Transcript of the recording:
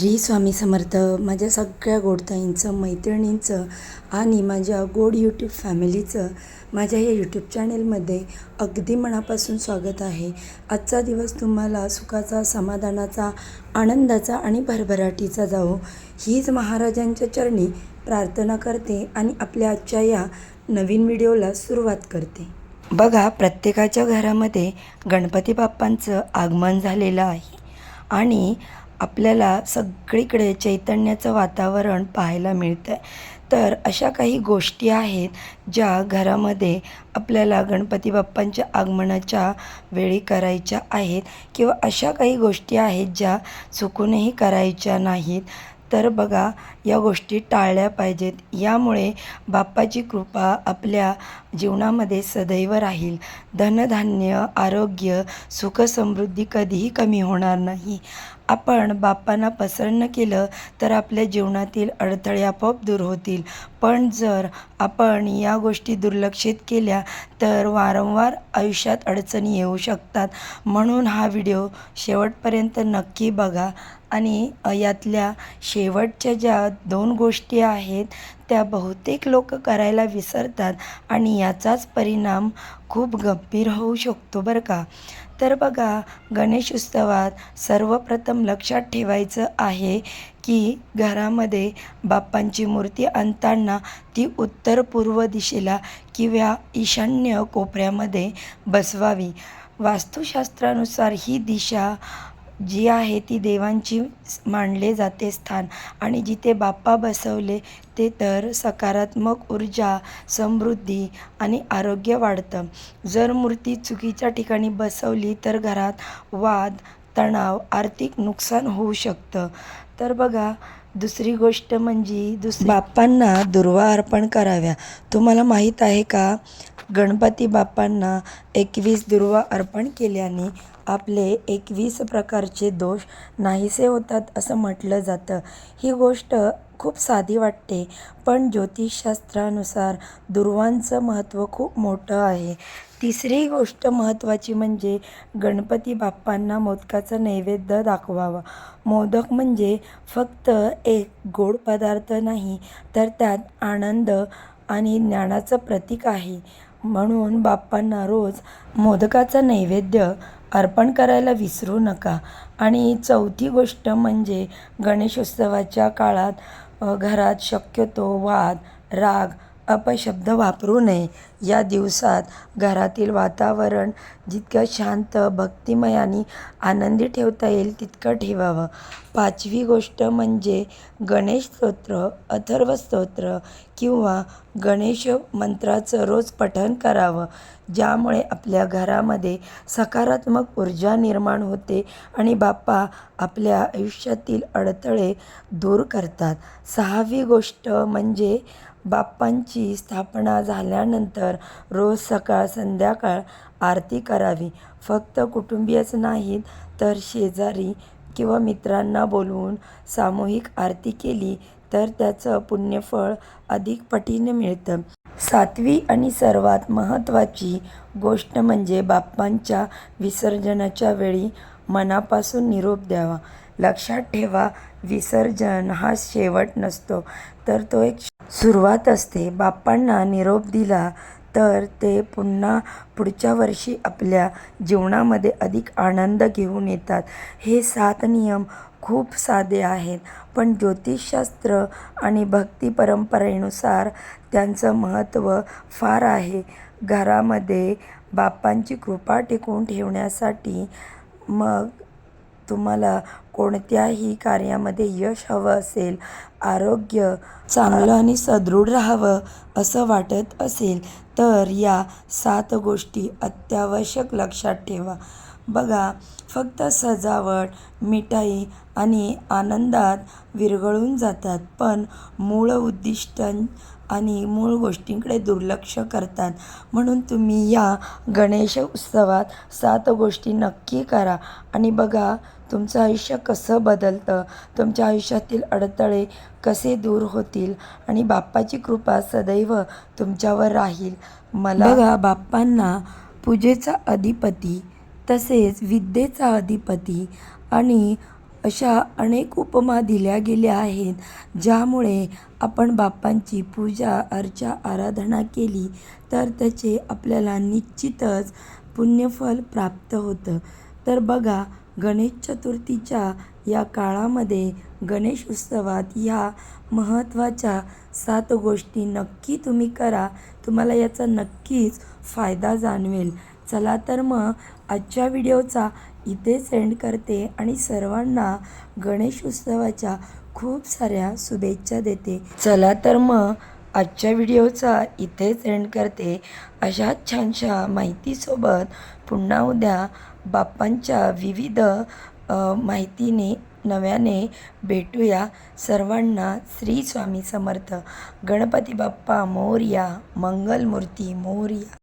श्री स्वामी समर्थ माझ्या सगळ्या गोडताईंचं मैत्रिणींचं आणि माझ्या गोड यूट्यूब फॅमिलीचं माझ्या या यूट्यूब चॅनेलमध्ये अगदी मनापासून स्वागत आहे. आजचा दिवस तुम्हाला सुखाचा समाधानाचा आनंदाचा आणि भरभराटीचा जावो. हीच महाराजांच्या चरणी प्रार्थना करते आणि आपल्या आजच्या या नवीन व्हिडिओला सुरुवात करते. बघा प्रत्येकाच्या घरामध्ये गणपती बाप्पांचं आगमन झालेलं आहे. आणि आपल्याला सगळीकडे चैतन्याचं वातावरण पाहायला मिळतं आहे तर अशा काही गोष्टी आहेत ज्या घरामध्ये आपल्याला गणपती बाप्पांच्या आगमनाच्या वेळी करायच्या आहेत किंवा अशा काही गोष्टी आहेत ज्या चुकूनही करायच्या नाहीत. तर बघा या गोष्टी टाळल्या पाहिजेत. यामुळे बाप्पाची कृपा आपल्या जीवनामध्ये सदैव राहील. धनधान्य आरोग्य सुखसमृद्धी कधीही कमी होणार नाही. आपण बाप्पांना प्रसन्न केलं तर आपल्या जीवनातील अडथळे आपोआप दूर होतील. पण जर आपण या गोष्टी दुर्लक्षित केल्या तर वारंवार आयुष्यात अडचणी येऊ शकतात. म्हणून हा व्हिडिओ शेवटपर्यंत नक्की बघा आणि यातल्या शेवटच्या ज्या दोन गोष्टी आहेत त्या बहुतेक लोक करायला विसरतात आणि याचाच परिणाम खूप गंभीर होऊ शकतो बरं का. तर बघा गणेश उत्सवात सर्वप्रथम लक्षात ठेवायचं आहे की घरामध्ये बाप्पांची मूर्ती आणताना ती उत्तर पूर्व दिशेला किंवा ईशान्य कोपऱ्यामध्ये बसवावी. वास्तुशास्त्रानुसार ही दिशा जी आहे ती देवांची मानले जाते स्थान. आणि जिथे बाप्पा बसवले ते तर सकारात्मक ऊर्जा समृद्धी आणि आरोग्य वाढतं. जर मूर्ती चुकीच्या ठिकाणी बसवली तर घरात वाद तणाव आर्थिक नुकसान होऊ शकतं. तर बघा दुसरी गोष्ट म्हणजे दुसरी बाप्पांना दुर्वा अर्पण कराव्या. तुम्हाला माहीत आहे का? गणपती बाप्पांना एकवीस दुर्वा अर्पण केल्याने आपले एकवीस प्रकारचे दोष नाहीसे होतात असं म्हटलं जातं. ही गोष्ट खूप साधी वाटते पण ज्योतिषशास्त्रानुसार दुर्वांचं महत्त्व खूप मोठं आहे. तिसरी गोष्ट महत्त्वाची म्हणजे गणपती बाप्पांना मोदकाचं नैवेद्य दाखवावा. मोदक म्हणजे फक्त एक गोड पदार्थ नाही तर त्यात आनंद आणि ज्ञानाचं प्रतीक आहे. म्हणून बाप्पांना रोज मोदकाचं नैवेद्य अर्पण करायला विसरू नका. आणि चौथी गोष्ट म्हणजे गणेशोत्सवाच्या काळात घरात शक्यतो वाद राग अपशब्द वापरू नये. या दिवसात घरातील वातावरण जितकं शांत भक्तिमय आणि आनंदी ठेवता येईल तितकं ठेवावं. पाचवी गोष्ट म्हणजे गणेश स्तोत्र अथर्व स्तोत्र किंवा गणेश मंत्राचं रोज पठण करावं ज्यामुळे आपल्या घरामध्ये सकारात्मक ऊर्जा निर्माण होते आणि बाप्पा आपल्या आयुष्यातील अडथळे दूर करतात. सहावी गोष्ट म्हणजे बाप्पांची स्थापना झाल्यानंतर रोज सकाळ संध्याकाळ आरती करावी. फक्त कुटुंबीयच नाहीत तर शेजारी किंवा मित्रांना बोलवून सामूहिक आरती केली तर त्याचं पुण्यफळ अधिक पटीने मिळतं. सातवी आणि सर्वात महत्त्वाची गोष्ट म्हणजे बाप्पांच्या विसर्जनाच्या वेळी मनापासून निरोप द्यावा. लक्षात ठेवा विसर्जन हा शेवट नसतो. तर तो एक सुरुवात असते. बाप्पांना निरोप दिला तर ते पुन्हा पुढच्या वर्षी आपल्या जीवनामध्ये अधिक आनंद घेऊन येतात. हे सात नियम खूप साधे आहेत पण ज्योतिषशास्त्र आणि भक्ती परंपरेनुसार त्यांचं महत्त्व फार आहे. घरामध्ये बाप्पांची कृपा टिकवून ठेवण्यासाठी मग तुम्हाला कोणत्याही कार्यामध्ये यश हवं असेल आरोग्य चांगलं आणि सदृढ राहावं असं वाटत असेल तर या सात गोष्टी अत्यावश्यक लक्षात ठेवा. बघा फक्त सजावट मिठाई आणि आनंदात विरघळून जातात पण मूळ उद्दिष्ट आणि मूळ गोष्टींकडे दुर्लक्ष करतात. म्हणून तुम्ही या गणेश उत्सवात सात गोष्टी नक्की करा. आणि बघा तुमचं आयुष्य कसं बदलतं? तुमच्या आयुष्यातील अडथळे कसे दूर होतील? आणि बाप्पाची कृपा सदैव तुमच्यावर राहील. मला बघा बाप्पांना पूजेचा अधिपती तसेच विद्येचा अधिपती आणि अशा अनेक उपमा दिल्या गेल्या आहेत ज्यामुळे आपण बाप्पांची पूजा अर्चा आराधना केली तर त्याचे आपल्याला निश्चितच पुण्यफल प्राप्त होतं. तर बघा गणेश चतुर्थीच्या या काळामध्ये गणेश उत्सवात ह्या महत्त्वाच्या सात गोष्टी नक्की तुम्ही करा. तुम्हाला याचा नक्कीच फायदा जाणवेल. चला तर मग आजच्या व्हिडिओचा इथे सेंड करते आणि सर्वांना गणेश उत्सवाच्या खूप साऱ्या शुभेच्छा देते. चला तर मग आजच्या व्हिडिओचा इथे सेंड करते. अशाच छानशा माहितीसोबत पुन्हा उद्या बाप्पांच्या विविध माहितीने नव्याने भेटूया सर्वांना. श्री स्वामी समर्थ. गणपती बाप्पा मोरया मंगलमूर्ती मोरया.